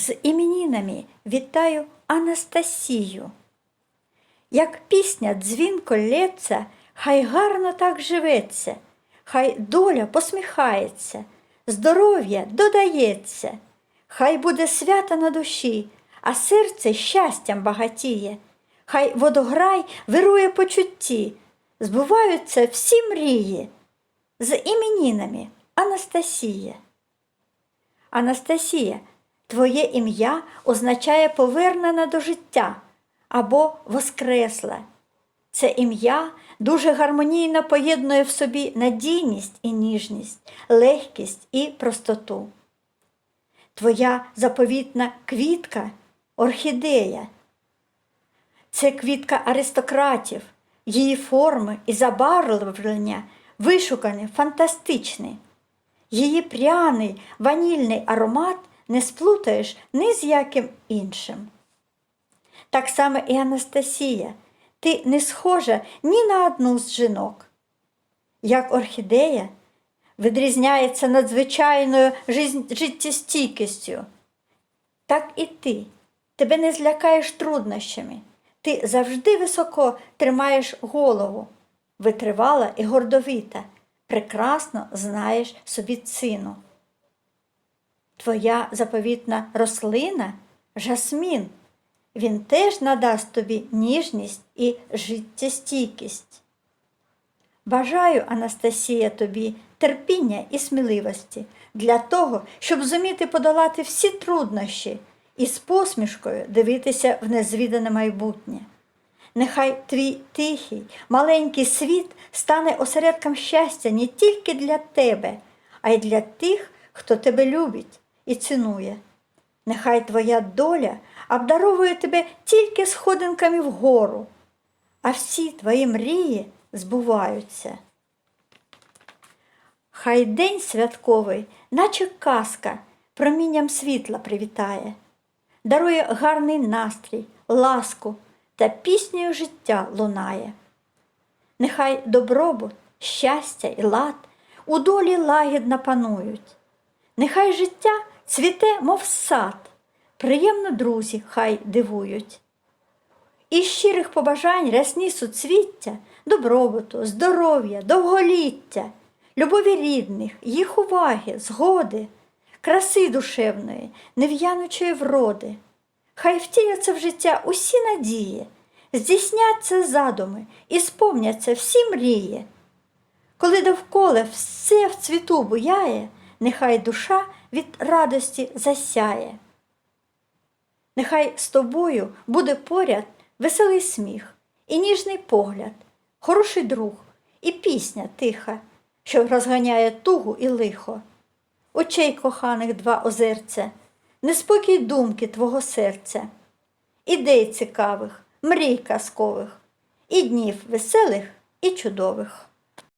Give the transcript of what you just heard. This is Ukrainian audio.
З іменінами вітаю Анастасію. Як пісня дзвінко лється, хай гарно так живеться, хай доля посміхається, здоров'я додається, хай буде свята на душі, а серце щастям багатіє, хай водограй вирує почутті, збуваються всі мрії. З іменінами Анастасія. Анастасія, твоє ім'я означає повернена до життя або воскресла. Це ім'я дуже гармонійно поєднує в собі надійність і ніжність, легкість і простоту. Твоя заповітна квітка орхідея. Це квітка аристократів, її форми і забарвлення вишукані, фантастичні. Її пряний ванільний аромат не сплутаєш ні з яким іншим. Так само і Анастасія, ти не схожа ні на одну з жінок. Як орхідея відрізняється надзвичайною життєстійкістю, так і ти. Тебе не злякаєш труднощами. Ти завжди високо тримаєш голову, витривала і гордовита, прекрасно знаєш собі ціну. Твоя заповітна рослина жасмін. Він теж надасть тобі ніжність і життєстійкість. Бажаю, Анастасія, тобі терпіння і сміливості для того, щоб зуміти подолати всі труднощі і з посмішкою дивитися в незвідане майбутнє. Нехай твій тихий, маленький світ стане осередком щастя не тільки для тебе, а й для тих, хто тебе любить і цінує. Нехай твоя доля обдаровує тебе тільки сходинками вгору, а всі твої мрії збуваються. Хай день святковий, наче казка, промінням світла привітає, дарує гарний настрій, ласку та піснею життя лунає. Нехай добробут, щастя і лад у долі лагідно панують. Нехай життя цвіте, мов сад, приємно друзі хай дивують. І щирих побажань рясні суцвіття, добробуту, здоров'я, довголіття, любові рідних, їх уваги, згоди, краси душевної, нев'янучої вроди. Хай втіляться в життя усі надії, здійсняться задуми і сповняться всі мрії. Коли довкола все в цвіту буяє, нехай душа від радості засяє. Нехай з тобою буде поряд веселий сміх, і ніжний погляд, хороший друг, і пісня тиха, що розганяє тугу і лихо. Очей коханих два озерця, неспокій думки твого серця, ідей цікавих, мрій казкових, і днів веселих і чудових.